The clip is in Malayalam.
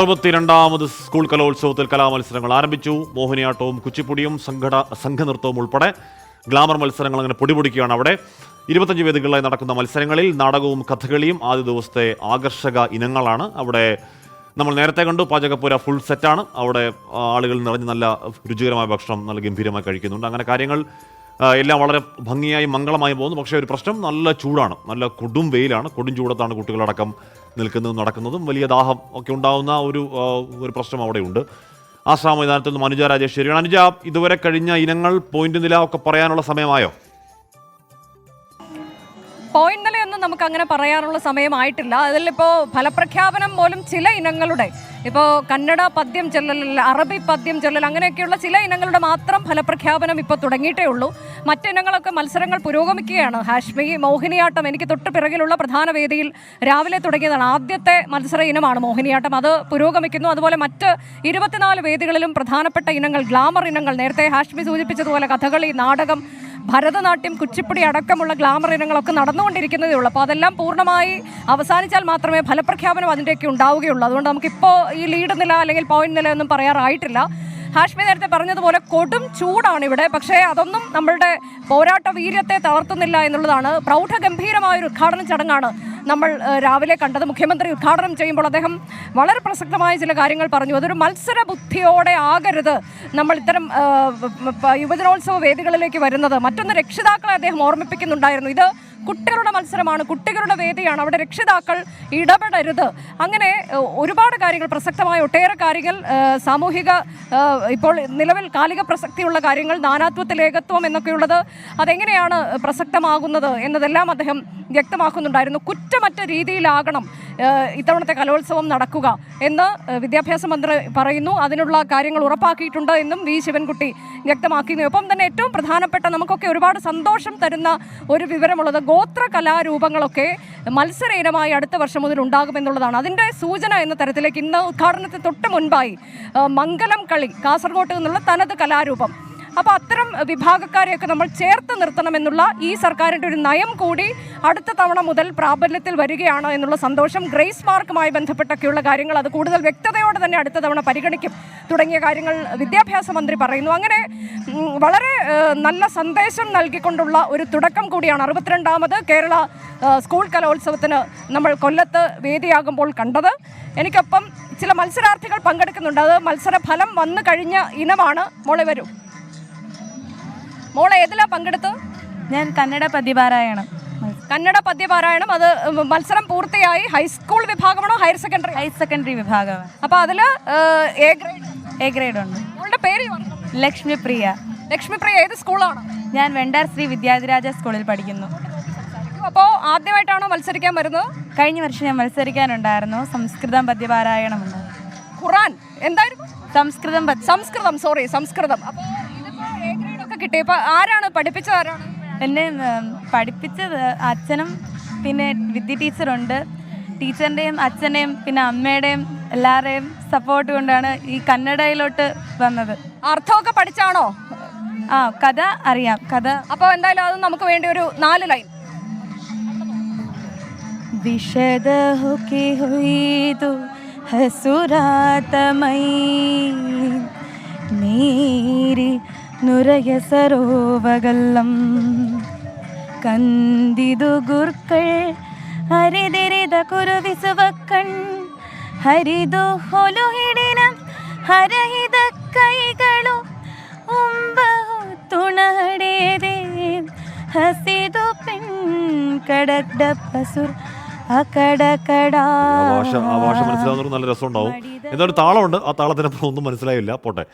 അറുപത്തിരണ്ടാമത് സ്കൂൾ കലോത്സവത്തിൽ കലാമത്സരങ്ങൾ ആരംഭിച്ചു. മോഹിനിയാട്ടവും കുച്ചിപ്പുടിയും സംഘട സംഘനൃത്തവും ഉൾപ്പെടെ ഗ്ലാമർ മത്സരങ്ങൾ അങ്ങനെ പൊടിപൊടിക്കുകയാണ് അവിടെ. ഇരുപത്തഞ്ച് വേദികളിലായി നടക്കുന്ന മത്സരങ്ങളിൽ നാടകവും കഥകളിയും ആദ്യ ദിവസത്തെ ആകർഷക ഇനങ്ങളാണ്. അവിടെ നമ്മൾ നേരത്തെ കണ്ടു പാചകപ്പുര ഫുൾ സെറ്റാണ് അവിടെ ആളുകൾ നിറഞ്ഞ് നല്ല രുചികരമായ ഭക്ഷണം നല്ല ഗംഭീരമായി കഴിക്കുന്നുണ്ട്. അങ്ങനെ കാര്യങ്ങൾ എല്ലാം വളരെ ഭംഗിയായി മംഗളമായി പോകുന്നു. പക്ഷേ ഒരു പ്രശ്നം നല്ല ചൂടാണ്. നല്ല കൊടും വെയിലാണ്. കൊടും ചൂടത്താണ് കുട്ടികളടക്കം നിൽക്കുന്നതും നടക്കുന്നതും. വലിയ ദാഹം ഒക്കെ ഉണ്ടാകുന്ന ഒരു ഒരു പ്രശ്നം അവിടെയുണ്ട്. ആശ്രാമ മൈതാനത്തിൽ നിന്ന് അനുജ രാജേഷ് ശരിയാണ്. അനുജ ഇതുവരെ കഴിഞ്ഞ ഇനങ്ങൾ പോയിന്റ് നില ഒക്കെ പറയാനുള്ള സമയമായോ? പോയിന്റ് നിലയൊന്നും നമുക്ക് അങ്ങനെ പറയാനുള്ള സമയമായിട്ടില്ല. അതിലിപ്പോൾ ഫലപ്രഖ്യാപനം പോലും ചില ഇനങ്ങളുടെ ഇപ്പോൾ കന്നഡ പദ്യം ചൊല്ലൽ അറബി പദ്യം ചൊല്ലൽ അങ്ങനെയൊക്കെയുള്ള ചില ഇനങ്ങളുടെ മാത്രം ഫലപ്രഖ്യാപനം ഇപ്പോൾ തുടങ്ങിയിട്ടേ ഉള്ളൂ. മറ്റിനങ്ങളൊക്കെ മത്സരങ്ങൾ പുരോഗമിക്കുകയാണ്. ഹാഷ്മി മോഹിനിയാട്ടം എനിക്ക് തൊട്ട് പിറകിലുള്ള പ്രധാന വേദിയിൽ രാവിലെ തുടങ്ങിയതാണ്. ആദ്യത്തെ മത്സര ഇനമാണ് മോഹിനിയാട്ടം. അത് പുരോഗമിക്കുന്നു. അതുപോലെ മറ്റ് ഇരുപത്തിനാല് വേദികളിലും പ്രധാനപ്പെട്ട ഇനങ്ങൾ ഗ്ലാമർ ഇനങ്ങൾ. നേരത്തെ ഹാഷ്മി സൂചിപ്പിച്ചതുപോലെ കഥകളി നാടകം ഭരതനാട്യം കുച്ചിപ്പുടി അടക്കമുള്ള ഗ്ലാമർ ഇനങ്ങളൊക്കെ നടന്നുകൊണ്ടിരിക്കുന്നതേ ഉള്ളൂ. അപ്പോൾ അതെല്ലാം പൂർണമായി അവസാനിച്ചാൽ മാത്രമേ ഫലപ്രഖ്യാപനം അതിന്റെയൊക്കെ ഉണ്ടാവുകയുള്ളൂ. അതുകൊണ്ട് നമുക്കിപ്പോൾ ഈ ലീഡ് നില അല്ലെങ്കിൽ പോയിന്റ് നില ഒന്നും പറയാറായിട്ടില്ല. ഹാഷ്മി നേരത്തെ പറഞ്ഞതുപോലെ കൊടും ചൂടാണ് ഇവിടെ. പക്ഷേ അതൊന്നും നമ്മളുടെ പോരാട്ട വീര്യത്തെ തളർത്തുന്നില്ല എന്നുള്ളതാണ്. പ്രൗഢഗംഭീരമായ ഒരു ഉദ്ഘാടന ചടങ്ങാണ് നമ്മൾ രാവിലെ കണ്ടത്. മുഖ്യമന്ത്രി ഉദ്ഘാടനം ചെയ്യുമ്പോൾ അദ്ദേഹം വളരെ പ്രസക്തമായ ചില കാര്യങ്ങൾ പറഞ്ഞു. അതൊരു മത്സര ബുദ്ധിയോടെ ആകരുത്. നമ്മൾ ഇത്തരം യുവജനോത്സവ വേദികളിലേക്ക് വരുന്നത് മറ്റൊന്ന് രക്ഷിതാക്കളെ അദ്ദേഹം ഓർമ്മിപ്പിക്കുന്നുണ്ടായിരുന്നു. ഇത് കുട്ടികളുടെ മത്സരമാണ് കുട്ടികളുടെ വേദിയാണ്. അവിടെ രക്ഷിതാക്കൾ ഇടപെടരുത്. അങ്ങനെ ഒരുപാട് കാര്യങ്ങൾ പ്രസക്തമായ ഒട്ടേറെ കാര്യങ്ങൾ സാമൂഹിക ഇപ്പോൾ നിലവിൽ കാലിക പ്രസക്തിയുള്ള കാര്യങ്ങൾ നാനാത്വത്തിൽ ഏകത്വം എന്നൊക്കെയുള്ളത് അതെങ്ങനെയാണ് പ്രസക്തമാകുന്നത് എന്നതെല്ലാം അദ്ദേഹം വ്യക്തമാക്കുന്നുണ്ടായിരുന്നു. കുറ്റമറ്റ രീതിയിലാകണം ഇത്തവണത്തെ കലോത്സവം നടക്കുക എന്ന് വിദ്യാഭ്യാസ മന്ത്രി പറയുന്നു. അതിനുള്ള കാര്യങ്ങൾ ഉറപ്പാക്കിയിട്ടുണ്ട് എന്നും വി. ശിവൻകുട്ടി വ്യക്തമാക്കിയിരുന്നു. ഒപ്പം തന്നെ ഏറ്റവും പ്രധാനപ്പെട്ട നമുക്കൊക്കെ ഒരുപാട് സന്തോഷം തരുന്ന ഒരു വിവരമുള്ളത് ഗോത്ര കലാരൂപങ്ങളൊക്കെ മത്സര ഇനമായി അടുത്ത വർഷം മുതൽ ഉണ്ടാകുമെന്നുള്ളതാണ്. അതിന്റെ സൂചന എന്ന തരത്തിലേക്ക് ഇന്ന് ഉദ്ഘാടനത്തിന് തൊട്ട് മുൻപായി മംഗലം കളി കാസർഗോട്ട് നിന്നുള്ള തനത് കലാരൂപം അപ്പോൾ അത്തരം വിഭാഗക്കാരെയൊക്കെ നമ്മൾ ചേർത്ത് നിർത്തണമെന്നുള്ള ഈ സർക്കാരിന്റെ ഒരു നയം കൂടി അടുത്ത തവണ മുതൽ പ്രാബല്യത്തിൽ വരികയാണ് എന്നുള്ള സന്തോഷം ഗ്രേസ് മാർക്കുമായി ബന്ധപ്പെട്ടൊക്കെയുള്ള കാര്യങ്ങൾ അത് കൂടുതൽ വ്യക്തതയോടെ തന്നെ അടുത്ത തവണ പരിഗണിക്കും തുടങ്ങിയ കാര്യങ്ങൾ വിദ്യാഭ്യാസ മന്ത്രി പറയുന്നു. അങ്ങനെ വളരെ നല്ല സന്ദേശം നൽകിക്കൊണ്ടുള്ള ഒരു തുടക്കം കൂടിയാണ് അറുപത്തിരണ്ടാമത് കേരള സ്കൂൾ കലോത്സവത്തിന് നമ്മൾ കൊല്ലത്ത് വേദിയാകുമ്പോൾ കണ്ടത്. എനിക്കൊപ്പം ചില മത്സരാർത്ഥികൾ പങ്കെടുക്കുന്നുണ്ട്. അത് മത്സരഫലം വന്നു കഴിഞ്ഞ ഇനമാണ്. മോളെ വരൂ. മോളെ ഏതിലാ പങ്കെടുത്തു ഞാൻ കന്നഡ പദ്യപാരായണം. കന്നഡ പദ്യപാരായണം. അത് മത്സരം പൂർത്തിയായി. ഹൈസ്കൂൾ വിഭാഗമാണോ ഹയർ സെക്കൻഡറി? ഹയർ സെക്കൻഡറി വിഭാഗം. അപ്പോൾ അതിൽ എ ഗ്രേഡ്? എ ഗ്രേഡ് ഉണ്ട്. മോളുടെ പേര്. ലക്ഷ്മിപ്രിയ. ലക്ഷ്മിപ്രിയ ഏത് സ്കൂളാണ്? ഞാൻ വെണ്ടാർ ശ്രീ വിദ്യാധിരാജ സ്കൂളിൽ പഠിക്കുന്നു. അപ്പോൾ ആദ്യമായിട്ടാണോ മത്സരിക്കാൻ വരുന്നത്? കഴിഞ്ഞ വർഷം ഞാൻ മത്സരിക്കാനുണ്ടായിരുന്നു. സംസ്കൃതം പദ്യപാരായണമുണ്ട് ഖുറാൻ എന്തായിരുന്നു? സംസ്കൃതം സംസ്കൃതം സോറി സംസ്കൃതം. അപ്പോൾ എ ഗ്രേഡ് ഒക്കെ കിട്ടി അപ്പോൾ ആരാണ് പഠിപ്പിച്ചത് ആരാണ് എന്നെ ഉം, പഠിപ്പിച്ചത് അച്ഛനും പിന്നെ വിദ്യ ടീച്ചറുണ്ട് ടീച്ചറിൻ്റെയും അച്ഛൻ്റെയും പിന്നെ അമ്മയുടെയും എല്ലാവരുടെയും സപ്പോർട്ട് കൊണ്ടാണ് ഈ കന്നഡയിലോട്ട് വന്നത് അർത്ഥമൊക്കെ പഠിച്ചാണോ ആ കഥ അറിയാം കഥ അപ്പോൾ എന്തായാലും അത് നമുക്ക് വേണ്ടി ഒരു നാല് ലൈൻ विशद होके हुई तो നുരയ സരോവകല്ലം. കന്തിതുകുർക്കൾ ഹരിതിരിത കുരുവിസുവക്കൺ. ഹരിതു ഹൊലുഹിടിനം ഹരഹിത കൈകളു നല്ല രസമുണ്ടാവും. എന്നിട്ട് താളമുണ്ട്. ആ താളത്തിനൊപ്പം ഒന്നും മനസ്സിലായില്ല. പോട്ടെ.